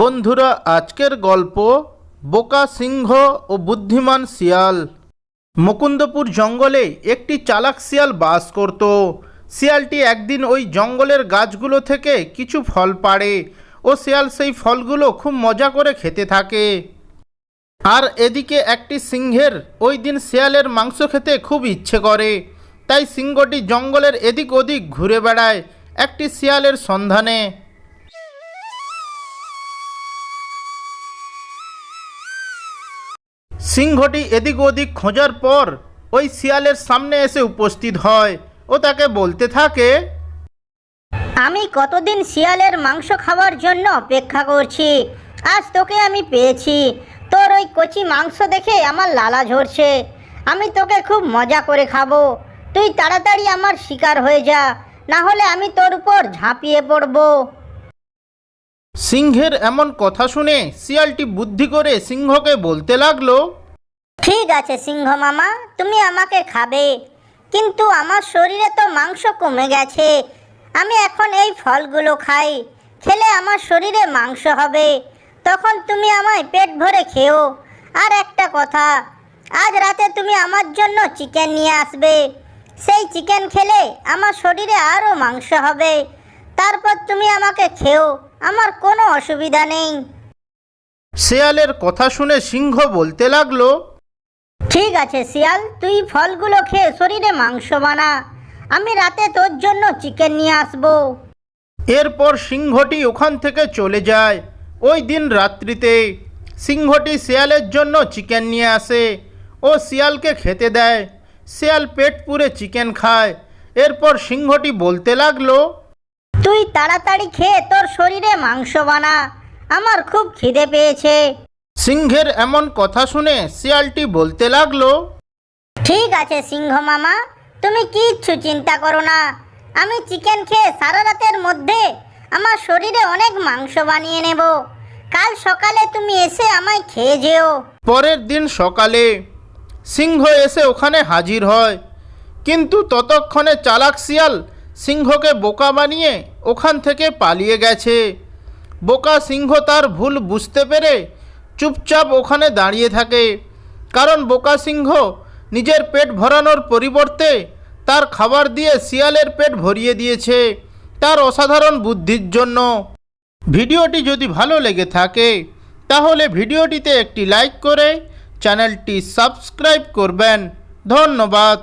বন্ধুরা, আজকের গল্প বোকা সিংহ ও বুদ্ধিমান শিয়াল। মুকুন্দপুর জঙ্গলে একটি চালাক শিয়াল বাস করত। শিয়ালটি একদিন ওই জঙ্গলের গাছগুলো থেকে কিছু ফল পাড়ে ও শিয়াল সেই ফলগুলো খুব মজা করে খেতে থাকে। আর এদিকে একটি সিংহের ওই দিন শিয়ালের মাংস খেতে খুব ইচ্ছে করে। তাই সিংহটি জঙ্গলের এদিক ওদিক ঘুরে বেড়ায় একটি শিয়ালের সন্ধানে। সিংহটি এদিক ওদিক খোঁজার পর ওই শিয়ালের সামনে এসে উপস্থিত হয় ও তাকে বলতে থাকে, আমি কতদিন শিয়ালের মাংস খাওয়ার জন্য অপেক্ষা করছি? আজ তোকে আমি পেয়েছি। তোর ওই কচি মাংস দেখে আমার লালা ঝরছে। আমি তোকে খুব মজা করে খাব। তুই তাড়াতাড়ি আমার শিকার হয়ে যা। না হলে আমি তোর উপর ঝাঁপিয়ে পড়ব। সিংহের এমন কথা শুনে শিয়ালটি বুদ্ধি করে সিংহকে বলতে লাগল, ঠিক আছে সিংহ মামা, তুমি আমাকে খাবে, কিন্তু আমার শরীরে তো মাংস কমে গেছে। আমি এখন এই ফলগুলো খাই, খেলে আমার শরীরে মাংস হবে। তখন তুমি আমায় পেট ভরে খেও। আর একটা কথা, আজ রাতে তুমি আমার জন্য চিকেন নিয়ে আসবে। সেই চিকেন খেলে আমার শরীরে আরও মাংস হবে। তারপর তুমি আমাকে খেও। আমার কোনো অসুবিধা নেই। শিয়ালের কথা শুনে সিংহ বলতে লাগল ঠিক আছে শিয়াল তুই ফলগুলো খেয়ে শরীরে মাংস বানা। আমি রাতে তোর জন্য চিকেন নিয়ে আসব। এরপর সিংহটি ওখান থেকে চলে যায়। ওই দিন রাত্রিতে সিংহটি শিয়ালের জন্য চিকেন নিয়ে আসে। ও শিয়ালকে খেতে দেয়। শিয়াল পেট পুরে চিকেন খায়। এরপর সিংহটি বলতে লাগল তুই তাড়াতাড়ি খেয়ে তোর শরীরে মাংস বানা। আমার খুব খিদে পেয়েছে। সিংহের এমন কথা শুনে শিয়ালটি বলতে লাগল ঠিক আছে সিংহ মামা তুমি কিচ্ছু চিন্তা করো না। আমি চিকেন খেয়ে সারা রাতের মধ্যে আমার শরীরে অনেক মাংস বানিয়ে নেব। কাল সকালে তুমি এসে আমায় খেয়ে যেও। পরের দিন সকালে সিংহ এসে ওখানে হাজির হয়। কিন্তু ততক্ষণে চালাক শিয়াল সিংহকে বোকা বানিয়ে ওখান থেকে পালিয়ে গেছে। বোকা সিংহ তার ভুল বুঝতে পেরে চুপচাপ ওখানে দাঁড়িয়ে থাকে। কারণ বোকা সিংহ নিজের পেট ভরানোর পরিবর্তে তার খাবার দিয়ে শিয়ালের পেট ভরিয়ে দিয়েছে। তার অসাধারণ বুদ্ধির জন্য। ভিডিওটি যদি ভালো লেগে থাকে, তাহলে ভিডিওটিতে একটি লাইক করে চ্যানেলটি সাবস্ক্রাইব করবেন। ধন্যবাদ।